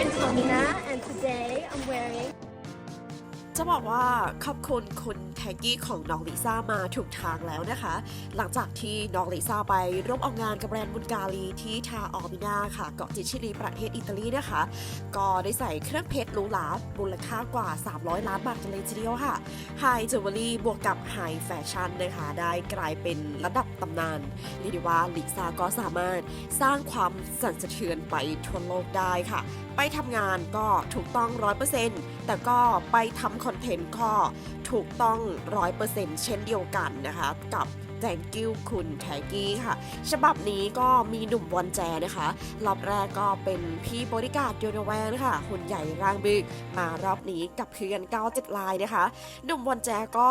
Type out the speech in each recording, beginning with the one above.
Antonina, and today I'm wearing จะบอกว่าขอบคุณคุณแท็กกี้ของน้องลิซ่ามาถูกทางแล้วนะคะ หลังจากที่น้องลิซ่าไปร่วมออกงานกับแบรนด์บุนการีที่ทาออบินาค่ะ เกาะจิชิลีประเทศอิตาลีนะคะ ก็ได้ใส่เครื่องเพชรหรูหรามูลค่ากว่า 300 ล้านบาทกันเลยทีเดียวค่ะไฮจิวเวลรี่บวกกับไฮแฟชั่นนะคะ ได้กลายเป็นระดับตำนานเรียกได้ว่าลิซ่าก็สามารถสร้างความสั่นสะเทือนไปทั่วโลกได้ค่ะ ไปทำงานก็ถูกต้อง 100%แต่ก็ไปทำคอนอนเทนต์ก็ถูกต้อง 100%เช่นเดียวกันนะคะ กับ thank you คุณแทกี้ค่ะ ฉบับนี้ก็มีหนุ่มวอนแจนะคะรอบแรกก็เป็นพี่บริการดโยนแวนค่ะหุ่นใหญ่ร่างบึกมารอบนี้กับเพื่อน97ลายนะคะ หนุ่มวอนแจก็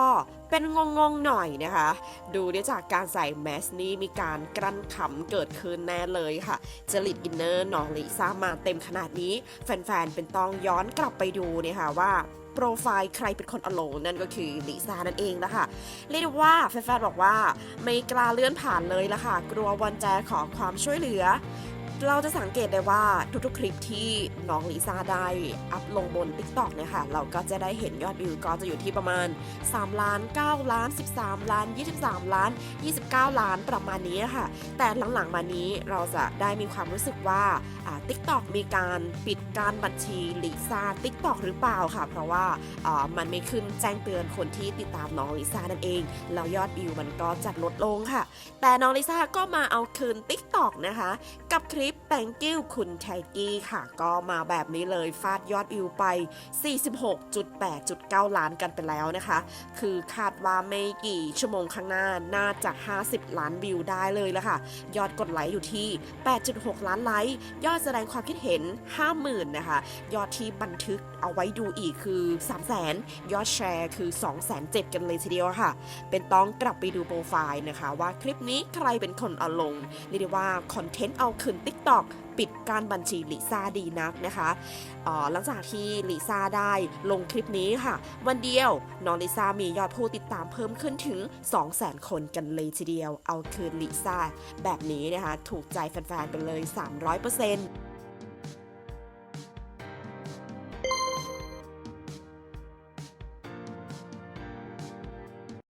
เป็นงงๆหน่อยนะคะ ดูได้จากการใส่แมสนี้มีการกลั้นขำเกิดขึ้นแน่เลยค่ะจริตอินเนอร์น้องลิซ่ามาเต็มขนาดนี้ แฟนๆเป็นต้องย้อนกลับไปดูเนี่ยค่ะว่าโปรไฟล์ใครเป็นคนอโลนั่นก็คือลิซ่านั่นเองนะคะเรียกได้ว่าแฟนๆบอกว่าไม่กล้าเลื่อนผ่านเลยละค่ะ กลัววันแจขอความช่วยเหลือ เราจะสังเกตได้ว่าทุกๆคลิปที่น้องลิซ่าได้อัพลงบน TikTok เนี่ยค่ะ เราก็จะได้เห็นยอดวิวก็จะอยู่ที่ประมาณ 3 ล้าน 9 ล้าน 13 ล้าน 23 ล้าน 29 ล้านประมาณนี้ค่ะ แต่หลังๆมานี้เราจะได้มีความรู้สึกว่าอ่า TikTok มีการปิดการบัญชีลิซ่า TikTok หรือเปล่าค่ะ เพราะว่าอ่ามันไม่ขึ้นแจ้งเตือนคนที่ติดตามน้องลิซ่านั่นเอง แล้วยอดวิวมันก็จัดลดลงค่ะ แต่น้องลิซ่าก็มาเอาคืน TikTok นะคะ กับคลิป thank you คุณไทกี้ค่ะ ก็มาแบบนี้เลยฟาดยอดวิวไป 46.8.9 ล้านกันไปแล้วนะคะ คือคาดว่าไม่กี่ชั่วโมงข้างหน้าน่าจะ 50 ล้านวิวได้เลยละค่ะ ยอดกดไลค์อยู่ที่ 8.6 ล้านไลค์ ยอดแสดงความคิดเห็น 50,000 นะคะ ยอดที่บันทึกเอาไว้ดูอีกคือ 300,000 ยอดแชร์คือ 207,000 กันเลยทีเดียวค่ะ เป็นต้องกลับไปดูโปรไฟล์นะคะ ว่าคลิปนี้ใครเป็นคนเอาลงเรียกได้ว่าคอนเทนต์เอาคืนติ๊ก TikTok ปิดการบัญชีลิซ่าดีนักนะคะอ่อหลังจากที่ลิซ่าได้ลงคลิปนี้ค่ะ วันเดียวน้องลิซ่ามียอดผู้ติดตามเพิ่มขึ้นถึง 200,000 คนกันเลยทีเดียว เอาคืนลิซ่าแบบนี้นะคะ ถูกใจแฟนๆไปเลย 300%